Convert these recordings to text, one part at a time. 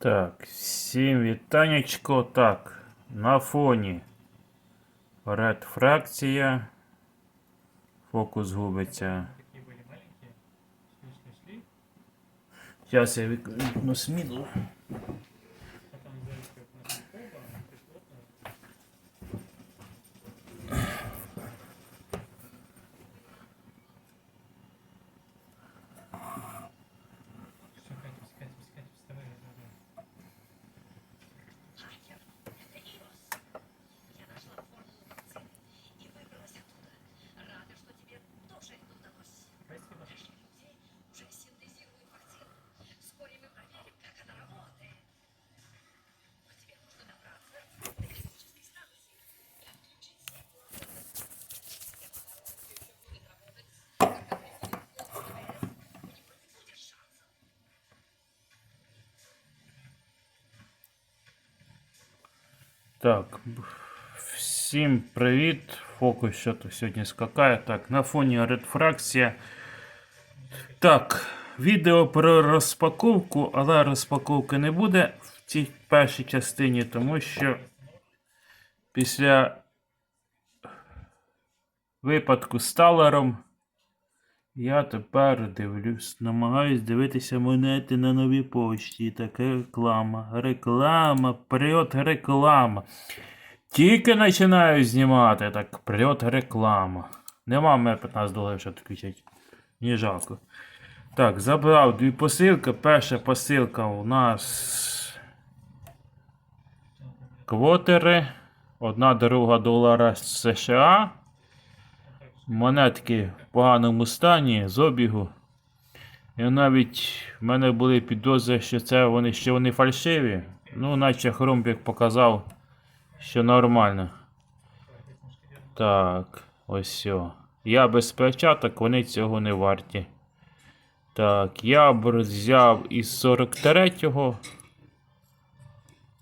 Так, всім вітанечко. Так, на фоні Ред фракція. Фокус губиться. Зараз я вікну сміду. Так, всім привіт. Фокус що то сьогодні скакає. Так, на фоні Red фракція. Так, відео про розпаковку, але розпаковки не буде в цій першій частині, тому що після випадку з Талером я тепер дивлюсь, намагаюсь дивитися монети на новій пошті. Така реклама. Реклама, прильот реклама. Тільки починаю знімати, так прильот реклама. Нема мене 15 доларів, щоб включити. Ні жалко. Так, забрав дві посилки. Перша посилка у нас квотери. Одна друга долара США. Монетки в поганому стані з обігу. І навіть в мене були підозри, що це вони, що вони фальшиві. Ну, наче Хромбік показав, що нормально. Так, ось все. Я без перчаток, вони цього не варті. Так, я б взяв із 43-го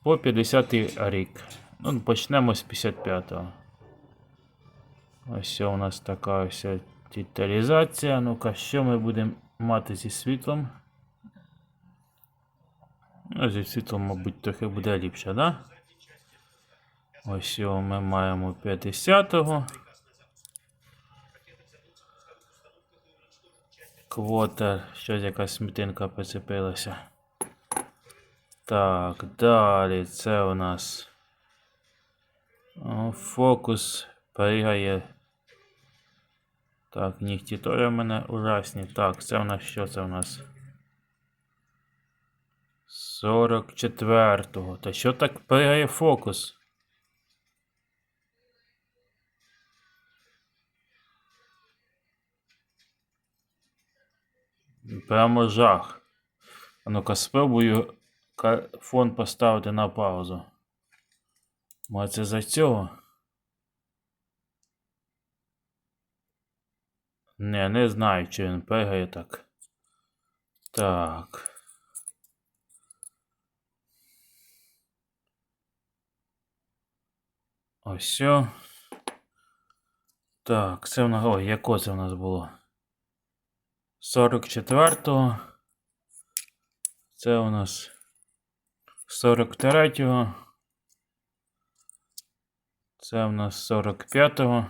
по 50 й рік. Ну, почнемо з 55-го. Ось у нас така ось деталізація. Ну-ка, що ми будемо мати зі світлом? Ну, зі світлом, мабуть, трохи буде ліпше, да? Ось ми маємо 50-го. Квота, щось якась смітинка прицепилася. Так, далі це у нас. Фокус пригає. Так, нігті теж в мене ужасні. Так, це у нас що це у нас? 44-го. Та що так пригає фокус? Прямо жах. А ну-ка спробую фон поставити на паузу. Може це за цього? Не, не знаю, чи він пригає так. Так. Ось. Так, це в нас. Ой, яко це в нас було? 44-го. Це у нас 43-го. Це у нас 45-го.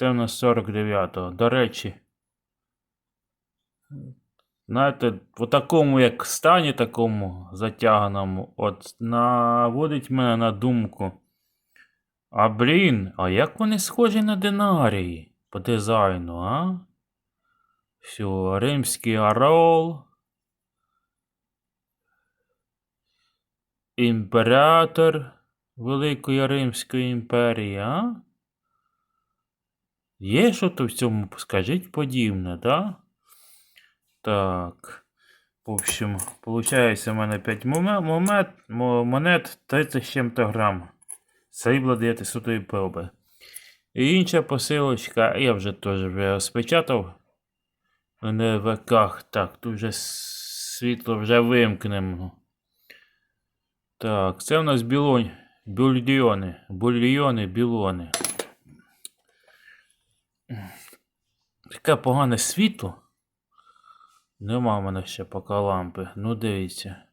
Це у нас 49-го. До речі. Знаєте, в такому як стані такому затяганому, от наводить мене на думку. А блін, а як вони схожі на динарії по дизайну, а? Все, римський орел. Імператор Великої Римської імперії, а? Є що то в цьому, скажіть, подібне, да? Так. В общем, получається у мене 5 монет, монет 30 з чим-то грам. Срібла 900 проби. І інша посилочка, я вже теж розпечатав. В руках. Так, тут вже світло вже вимкнемо. Так, це у нас білонь. Бульйони. Бульйони, білони. Таке погане світло. Нема в мене ще поки лампи. Ну дивіться.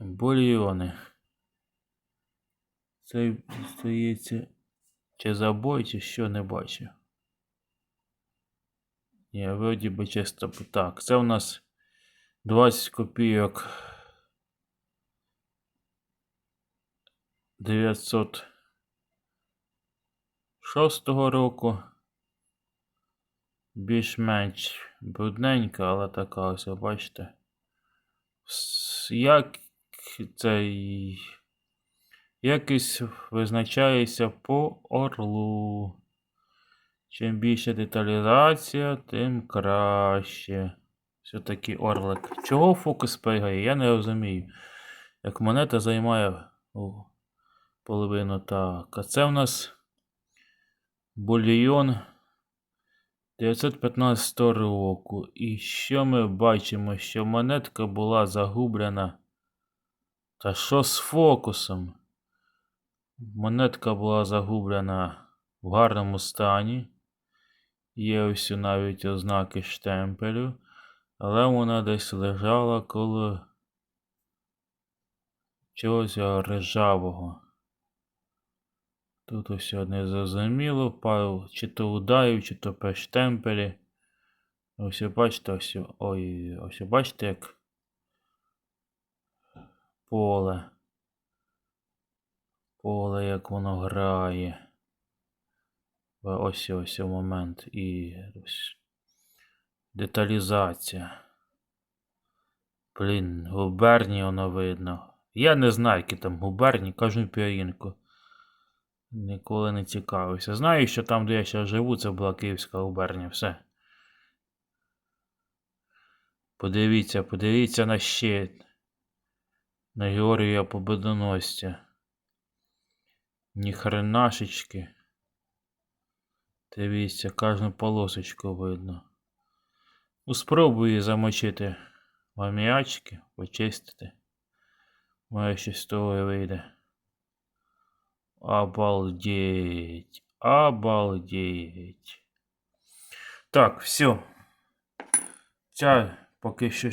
Бульйони. Це здається. Чи забой, чи що не бачу. Ні, вроді би чисто так. Це у нас 20 копійок. 906 року. Більш-менш брудненька, але така ось, бачите. Як цей. Якість визначається по орлу. Чим більше деталізація, тим краще. Все-таки орлик. Чого фокус пригає? Я не розумію. Як монета займає половину так. А це в нас бульйон 915 року. І що ми бачимо? Що монетка була загублена. Та що з фокусом? Монетка була загублена в гарному стані. Є ось навіть ознаки штемпелю, але вона десь лежала коло чогось ржавого. Тут ось не зрозуміло, пару чи то ударів, чи то при штемпелі. Ось бачите, ось, ой, ось бачите, як поле. Поле, як воно грає. Ось ось момент і ось. Деталізація. Блін, губерні воно видно. Я не знаю, які там губерні, кажу пірінку. Ніколи не цікавився. Знаю, що там, де я зараз живу, це була Київська губернія. Все. Подивіться, подивіться на щит. На Георгія Победоносця. Ні хренашечки. Дивіться, кожну полосочку видно. Ну, спробую замочити в аміачки, почистити. Має щось з того і вийде. Обалдеть. Обалдеть. Так, все. Ця поки що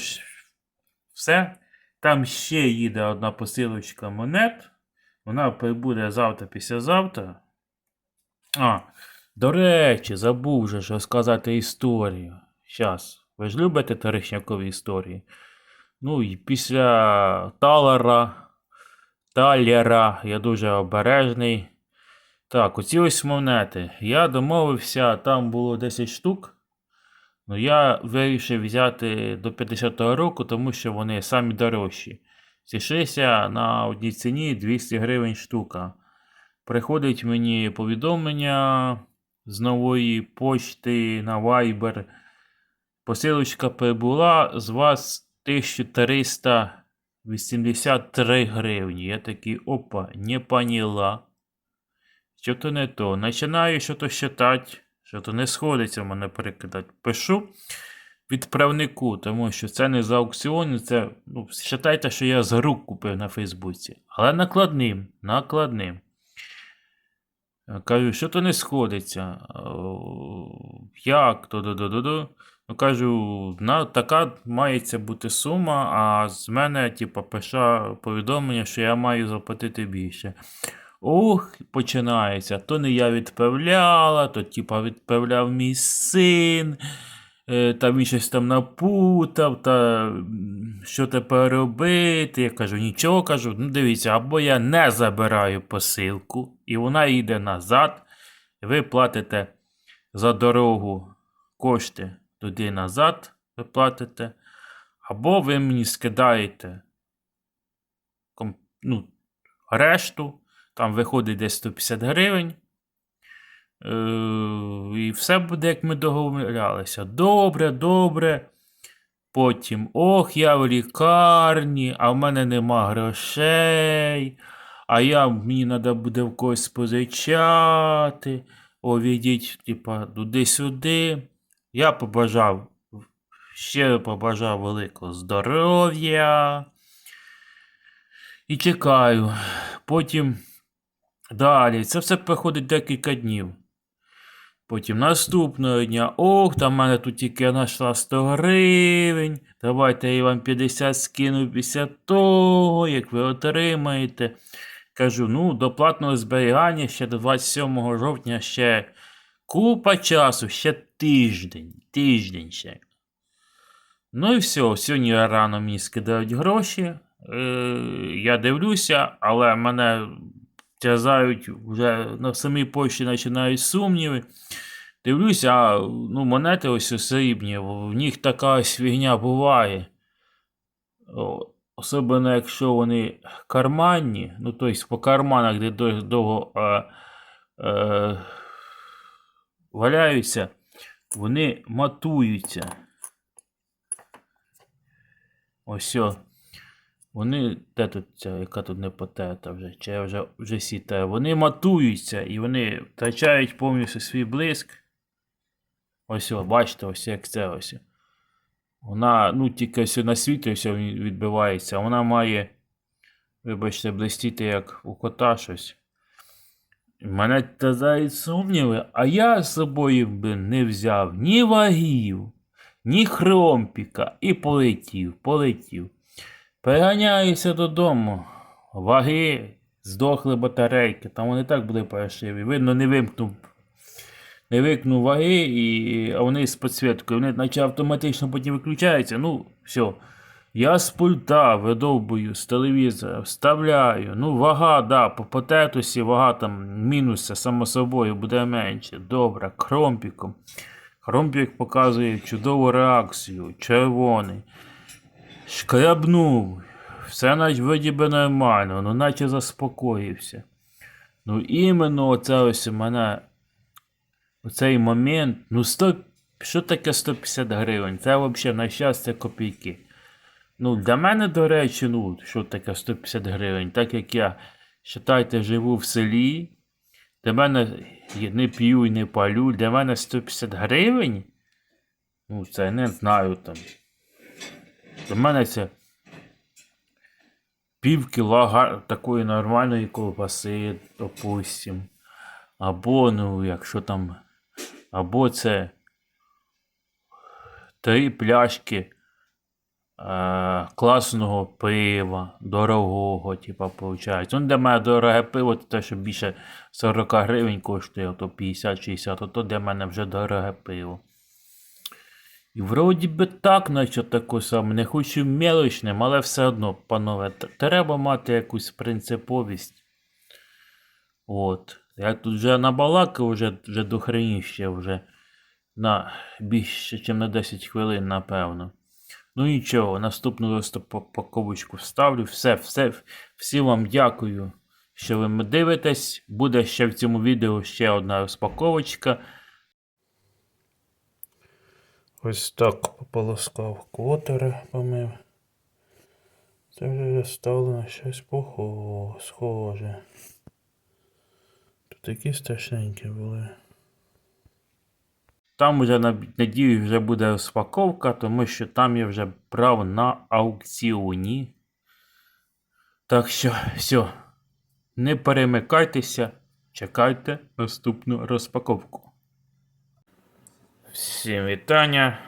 все. Там ще їде одна посилочка монет. Вона прибуде завтра, післязавтра. А, до речі, забув же розказати історію. Щас. Ви ж любите таришнякові історії? Ну і після Талера, Талера я дуже обережний. Так, оці ось монети. Я домовився, там було 10 штук. Ну я вирішив взяти до 50-го року, тому що вони самі дорожчі. Зійшлися на одній ціні 200 гривень штука. Приходить мені повідомлення з нової почти на Viber. Посилочка прибула з вас 1383 гривні. Я такий, опа, не поняла. Що то не то. Починаю що-то считати, що то не сходиться в мене перекидати. Пишу відправнику, тому що це не за аукціон, це, ну, вважайте, що я з рук купив на Фейсбуці. Але накладним, накладним. Кажу, що то не сходиться. Як? то до до до кажу, на, така мається бути сума, а з мене, типу, пише повідомлення, що я маю заплатити більше. Ух, починається. То не я відправляла, то типа відправляв мій син, е, та він щось там напутав, та що тепер робити? Я кажу, нічого кажу, ну дивіться, або я не забираю посилку, і вона йде назад, ви платите за дорогу кошти туди назад, ви платите, або ви мені скидаєте ну, решту, там виходить десь 150 гривень. Е, і все буде, як ми договорялися. Добре, добре. Потім, ох, я в лікарні, а в мене нема грошей. А я, мені треба буде в когось позичати. О, відіть, типа, туди-сюди. Я побажав, ще побажав великого здоров'я. І чекаю. Потім далі. Це все проходить декілька днів. Потім наступного дня. Ох, там в мене тут тільки знайшла 100 гривень. Давайте я вам 50 скину після того, як ви отримаєте. Кажу, ну, до платного зберігання ще до 27 жовтня ще купа часу, ще тиждень. Тиждень ще. Ну і все, сьогодні рано мені скидають гроші. Е, я дивлюся, але мене тязають вже на самій почті починають сумніви. Дивлюся, а ну, монети ось срібні, в них така ось фігня буває. Особливо, якщо вони карманні, ну тобто по карманах, де довго е, е, валяються, вони матуються. Ось. о. Вони, де тут ця, яка тут не потета вже, чи я вже, вже сітаю, вони матуються і вони втрачають повністю свій блиск. Ось, о, бачите, ось як це ось. Вона, ну, тільки ось на світлі все відбивається, вона має, вибачте, блистіти як у кота щось. Мене тазають сумніви, а я з собою блин, не взяв ні вагів, ні хромпіка і полетів, полетів. Переганяюся додому. Ваги, здохли батарейки, там вони так були паршиві. Видно, не вимкнув. Не викнув ваги, і, а вони з підсвіткою. Вони наче автоматично потім виключаються. Ну, все. Я з пульта видовбую з телевізора, вставляю. Ну, вага, да, по потетусі вага там мінуса, само собою, буде менше. Добре, кромпіком. Кромпік показує чудову реакцію, червоний. Шкрябнув. Все наче вроді би нормально, ну наче заспокоївся. Ну іменно оце ось у мене у цей момент, ну 100, що таке 150 гривень? Це взагалі на щастя копійки. Ну, для мене, до речі, ну, що таке 150 гривень, так як я, считайте, живу в селі, для мене не п'ю і не палю, для мене 150 гривень, ну, це не знаю там. Для мене це пів кіла такої нормальної ковбаси, допустим. Або, ну, якщо там. Або це три пляшки класного пива, дорогого, типа, виходить. Ну, для мене дороге пиво, це те, що більше 40 гривень коштує, то 50-60, то, для мене вже дороге пиво. І вроді би так, наче таку саме, не хочу мелочним, але все одно, панове, треба мати якусь принциповість. От. Я тут вже набалакав вже, вже до хреніще вже на більше, ніж на 10 хвилин, напевно. Ну нічого, наступну розпаковочку вставлю. Все, все, всі вам дякую, що ви мене дивитесь. Буде ще в цьому відео ще одна розпаковочка. Ось так пополоскав котери, помив. Це вже розставлено щось похо- схоже. Тут такі страшненькі були. Там вже на- надіюсь, вже буде розпаковка, тому що там я вже брав на аукціоні. Так що, все. Не перемикайтеся, чекайте наступну розпаковку. Всім вітання.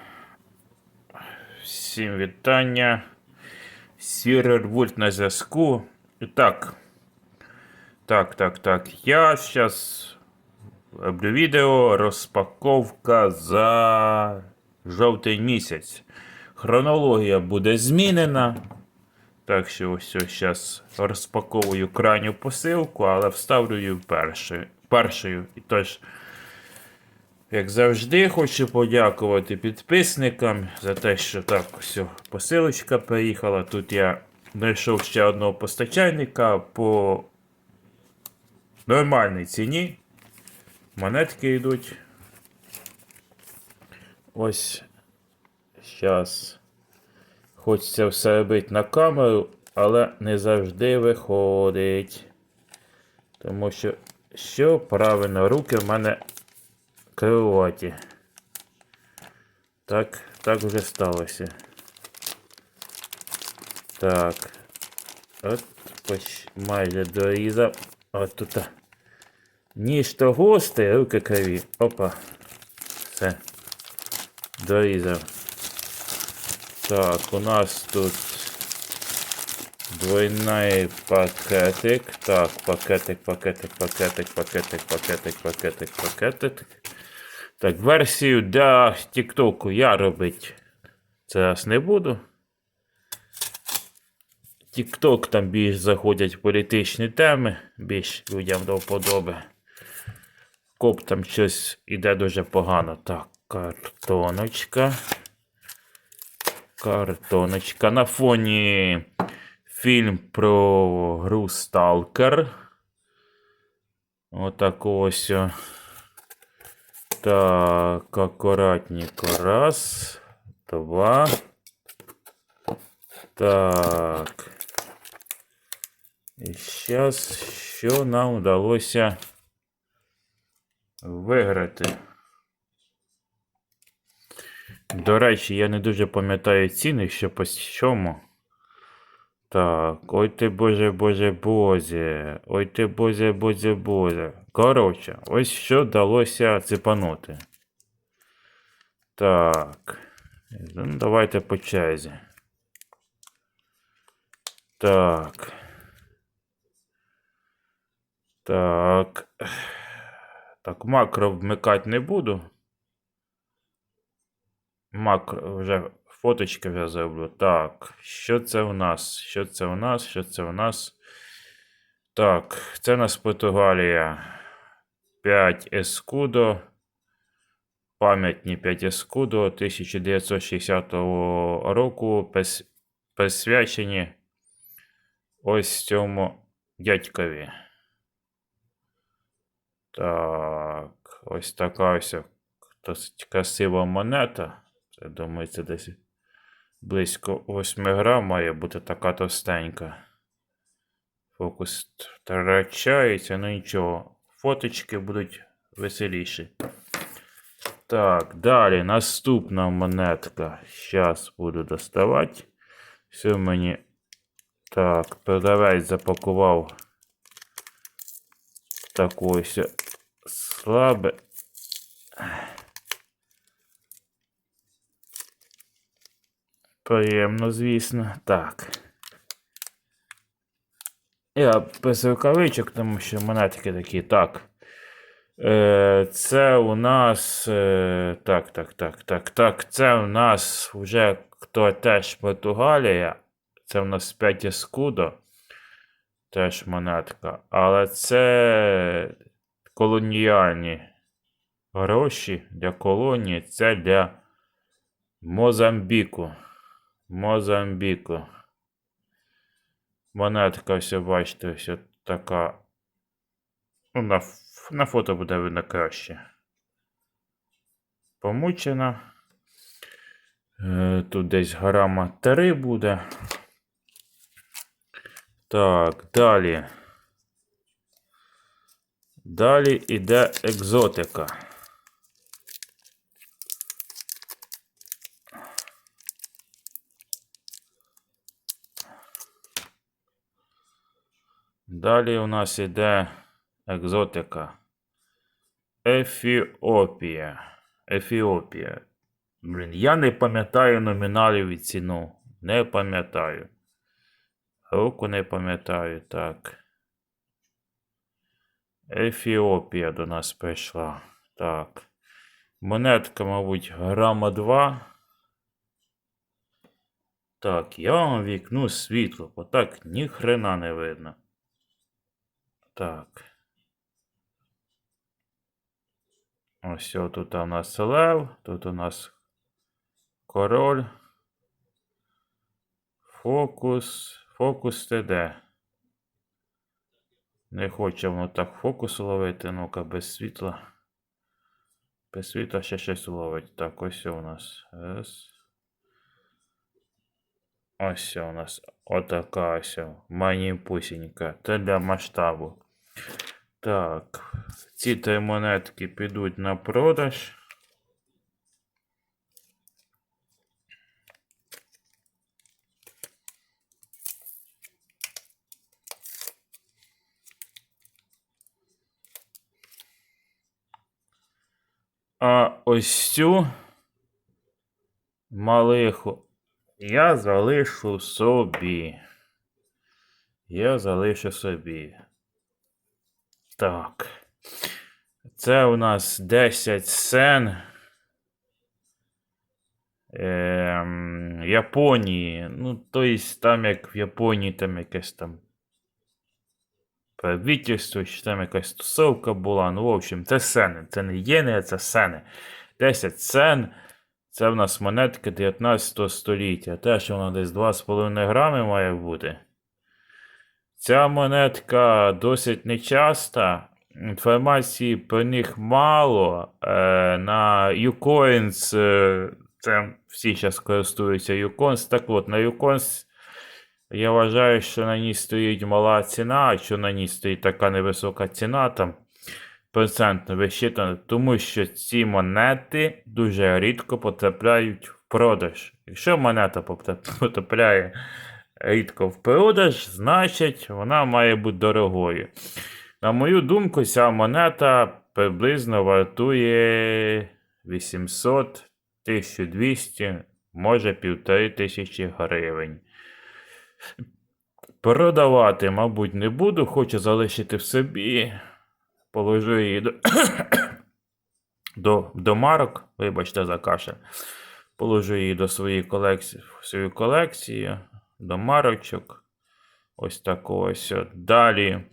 Всім вітання. Сірер Вольт на зв'язку. І так. Так, так, так. Я зараз роблю відео розпаковка за жовтень місяць. Хронологія буде змінена. Так що ось зараз розпаковую крайню посилку, але вставлю її першою. першою. І тож, як завжди, хочу подякувати підписникам за те, що так, ось посилочка приїхала. Тут я знайшов ще одного постачальника по нормальній ціні. Монетки йдуть. Ось. Зараз. Хочеться все робити на камеру, але не завжди виходить. Тому що, що правильно, руки в мене криваті. Так, так вже сталося. Так. От, майже дорізав. От тут. Ніж то гости, руки криві. Опа. Все. Дорізав. Так, у нас тут двойний пакетик. Так, пакетик, пакетик, пакетик, пакетик, пакетик, пакетик, пакетик. Так, версію для Тіктоку я робить зараз не буду. Тікток там більш заходять політичні теми, більш людям до вподоби. Коп там щось іде дуже погано. Так, картоночка. Картоночка. На фоні фільм про гру Сталкер. Отак ось. о. Так, акуратненько. Раз, два. Так. І зараз що нам вдалося Виграти? До речі, я не дуже пам'ятаю ціни, що по чому. Так, ой ти боже, боже, боже. Ой ти боже, боже, боже. Коротше, ось що вдалося цепанути. Так. Ну, давайте по черзі. Так. Так. Так, макро вмикати не буду. Макро вже фоточки вже зроблю. Так, що це у нас? Що це у нас? Що це у нас? Так, це у нас Португалія. 5 Ескудо. Пам'ятні 5 Ескудо 1960 року. Присвячені ось цьому дядькові. Так, ось така ось досить красива монета. Це, думаю, це десь близько 8 грам має бути така товстенька. Фокус втрачається, ну нічого. Фоточки будуть веселіші. Так, далі наступна монетка. Зараз буду доставати. Все мені. Так, продавець запакував таку ось слабе. Приємно, звісно. Так. Я без рукавичок, тому що монетки такі. Так. Е, це у нас. Е, так, так, так, так, так. Це у нас вже хто теж Португалія. Це у нас 5 ескудо. Теж монетка. Але це колоніальні гроші для колонії. Це для Мозамбіку. Мозамбіку. Монетка, все бачите, все така. Ну, на, на фото буде видно краще. Помучена. Е, тут десь грама 3 буде. Так, далі. Далі іде екзотика. Далі у нас іде екзотика. Ефіопія. Ефіопія. Блін, я не пам'ятаю номіналів і ціну. Не пам'ятаю. Руку не пам'ятаю, так. Ефіопія до нас прийшла. Так. Монетка, мабуть, грама 2. Так, я вам вікну світло, бо так ніхрена не видно. Так. Ось тут у нас лев, тут у нас король. Фокус. Фокус ТД. Не хоче воно так фокус ловити, ну-ка, без світла. Без світла ще щось ловить. Так, ось у нас. Раз. Ось у нас отака ось маніпусінька. Це для масштабу. Так, ці три монетки підуть на продаж. А ось цю малиху я залишу собі. Я залишу собі. Так. Це у нас 10 сен. Ем, Японії. Ну, тобто, там як в Японії, там якесь там правительство, чи там якась тусовка була. Ну, в общем, це сени. Це не єни, це сени. 10 сен. Це в нас монетка 19 століття. Теж вона десь 2,5 грами має бути. Ця монетка досить нечаста. Інформації про них мало. Е, на Ucoins, е, це всі зараз користуються Ucoins. Так от, на Ucoins я вважаю, що на ній стоїть мала ціна, а що на ній стоїть така невисока ціна, там процентно висчитано, тому що ці монети дуже рідко потрапляють в продаж. Якщо монета потрапляє рідко в продаж, значить вона має бути дорогою. На мою думку, ця монета приблизно вартує 800, 1200, може 1500 гривень. Продавати, мабуть, не буду, хочу залишити в собі. Положу її до, до, до марок, вибачте за кашель. Положу її до своєї колекції, в свою колекцію, до марочок. Ось так ось. Далі.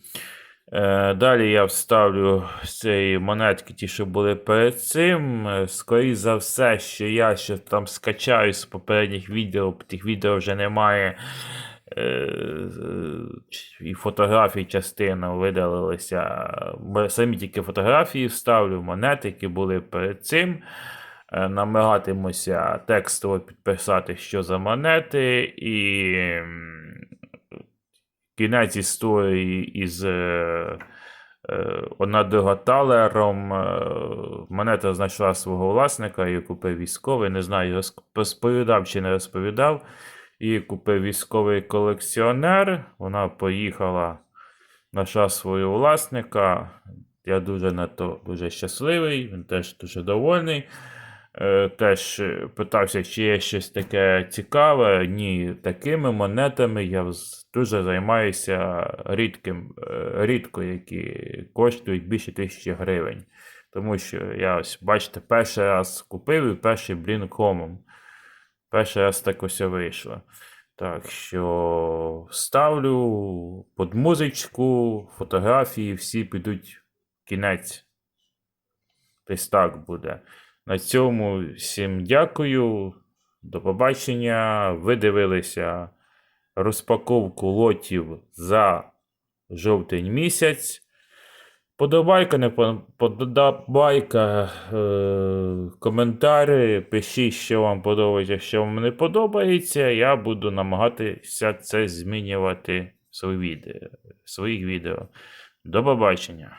Е, далі я вставлю з цієї монетки, ті, що були перед цим. Е, Скоріше за все, що я ще там скачаю з попередніх відео, тих відео вже немає. Е, ч- і фотографій частина видалилися. Самі тільки фотографії вставлю, монети, які були перед цим. Е, Намагатимуся текстово підписати, що за монети, і кінець історії із е, е, Онадоготалером. Е, монета знайшла свого власника, її купив військовий. Не знаю, роз- розповідав чи не розповідав. Її купив військовий колекціонер. Вона поїхала, знайшла свого власника. Я дуже на то дуже щасливий, він теж дуже довольний. Е, теж питався, чи є щось таке цікаве. Ні, такими монетами я дуже займаюся рідким, е, рідко, які коштують більше тисячі гривень. Тому що я ось, бачите, перший раз купив і перший блін комом. Перший раз так ось вийшло. Так що ставлю під музичку, фотографії, всі підуть кінець. Десь так буде. На цьому всім дякую. До побачення. Ви дивилися розпаковку лотів за жовтень місяць. Подобайка, не подобайка, е, коментарі, пишіть, що вам подобається, що вам не подобається. Я буду намагатися це змінювати в своїх відео. До побачення.